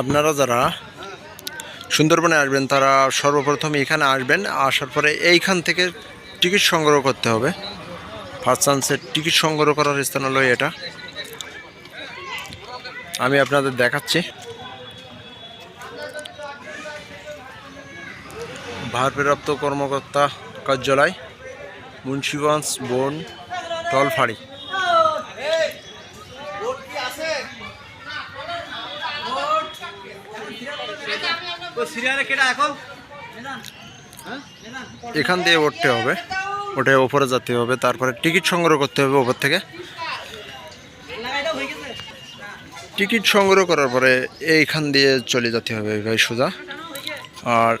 আপনারা যারা সুন্দরবনে আসবেন, তারা সর্বপ্রথম এখানে আসবেন। আসার পরে এইখান থেকে টিকিট সংগ্রহ করতে হবে। ফার্স্ট চান্সের টিকিট সংগ্রহ করার স্থান হলো এটা। আমি আপনাদের দেখাচ্ছি। ভারপ্রাপ্ত কর্মকর্তা কার্যালয়, মুন্সিগঞ্জ, বন টলফাড়ি এখন দিয়ে উঠতে হবে। উঠে ওপরে যেতে হবে, তারপরে টিকিট সংগ্রহ করতে হবে ওপর থেকে। টিকিট সংগ্রহ করার পরে এইখান দিয়ে চলে যেতে হবে ভাই সোজা। আর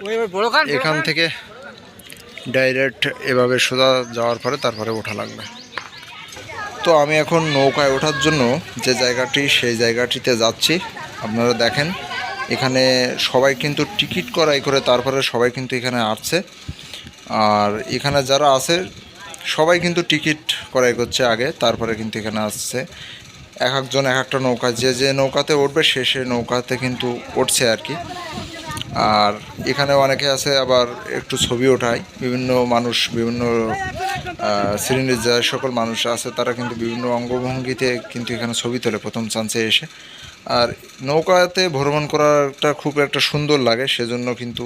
এখান থেকে ডাইরেক্ট এভাবে সোজা যাওয়ার পরে তারপরে ওঠা লাগবে। তো আমি এখন নৌকায় ওঠার জন্য যে জায়গাটি, সেই জায়গাটিতে যাচ্ছি। আপনারা দেখেন। এখানে সবাই কিন্তু টিকিট করাই করে, তারপরে সবাই কিন্তু এখানে আসছে। আর এখানে যারা আছে, সবাই কিন্তু টিকিট করাই করছে আগে, তারপরে কিন্তু এখানে আসছে। এক একজন, এক একটা নৌকা, যে যে নৌকাতে উঠবে, সে সে নৌকাতে কিন্তু উঠছে আর কি। আর এখানে অনেকে আছে আবার একটু ছবি ওঠায়। বিভিন্ন মানুষ, বিভিন্ন শ্রেণির যে সকল মানুষ আছে, তারা কিন্তু বিভিন্ন অঙ্গভঙ্গিতে কিন্তু এখানে ছবি তোলে প্রথম চান্সে এসে। আর নৌকাতে ভ্রমণ করাটা খুব একটা সুন্দর লাগে, সেজন্য কিন্তু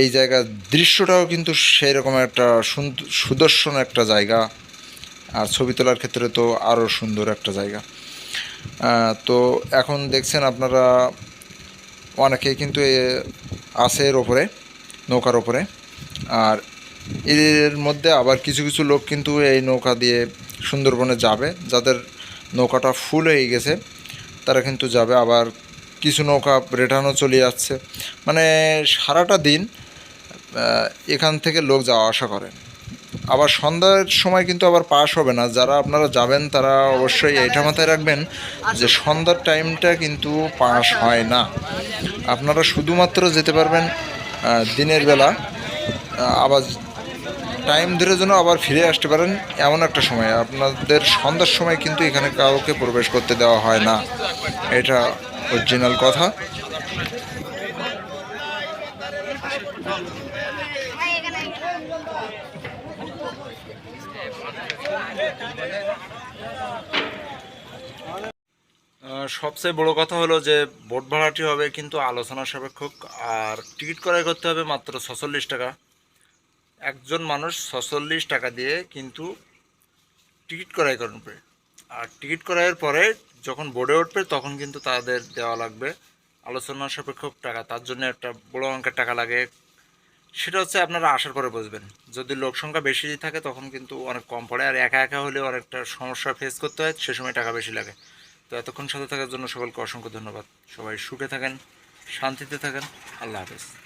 এই জায়গার দৃশ্যটাও কিন্তু সেই রকম একটা সুদর্শন একটা জায়গা। আর ছবি তোলার ক্ষেত্রে তো আরও সুন্দর একটা জায়গা। তো এখন দেখছেন আপনারা অনেকেই কিন্তু আছে এর ওপরে, নৌকার ওপরে। আর এর মধ্যে আবার কিছু কিছু লোক কিন্তু এই নৌকা দিয়ে সুন্দরবনে যাবে। যাদের নৌকাটা ফুল হয়ে গেছে, তারা কিন্তু যাবে। আবার কিছু নৌকা রেটানো চলে যাচ্ছে। মানে সারাটা দিন এখান থেকে লোক যাওয়া আসা করে। আবার সন্ধ্যার সময় কিন্তু আবার পাস হবে না। যারা আপনারা যাবেন, তারা অবশ্যই এইটা মাথায় রাখবেন যে সন্ধ্যার টাইমটা কিন্তু পাস হয় না। আপনারা শুধুমাত্র যেতে পারবেন দিনের বেলা আবার টাইম ধরে যেন আবার ফিরে আসতে পারেন, এমন একটা সময়। আপনাদের সন্ধ্যার সময় কিন্তু এখানে কাউকে প্রবেশ করতে দেওয়া হয় না। এটা অরিজিনাল কথা। সবচেয়ে বড় কথা হলো যে বোট ভাড়াটি হবে কিন্তু আলোচনা সাপেক্ষ আর টিকিট ক্রয় করতে হবে মাত্র ছচল্লিশ টাকা। একজন মানুষ ছচল্লিশ টাকা দিয়ে কিন্তু টিকিট ক্রয় করবে। আর টিকিট ক্রয়ের পরে যখন বোর্ডে উঠবে তখন কিন্তু তাদের দেওয়া লাগবে আলোচনা সাপেক্ষ টাকা। তার জন্য একটা বড় অঙ্কের টাকা লাগে সেটা হচ্ছে আপনারা আসার পরে বুঝবেন। যদি লোক সংখ্যা বেশি থাকে, তখন কিন্তু অনেক কম পড়ে। আর একা একা হলে অনেকটা সমস্যা ফেস করতে হয়, সে সময় টাকা বেশি লাগে। তো এতক্ষণ সাথে থাকার জন্য সকলকে অসংখ্য ধন্যবাদ। সবাই সুখে থাকেন, শান্তিতে থাকেন। আল্লাহ হাফেজ।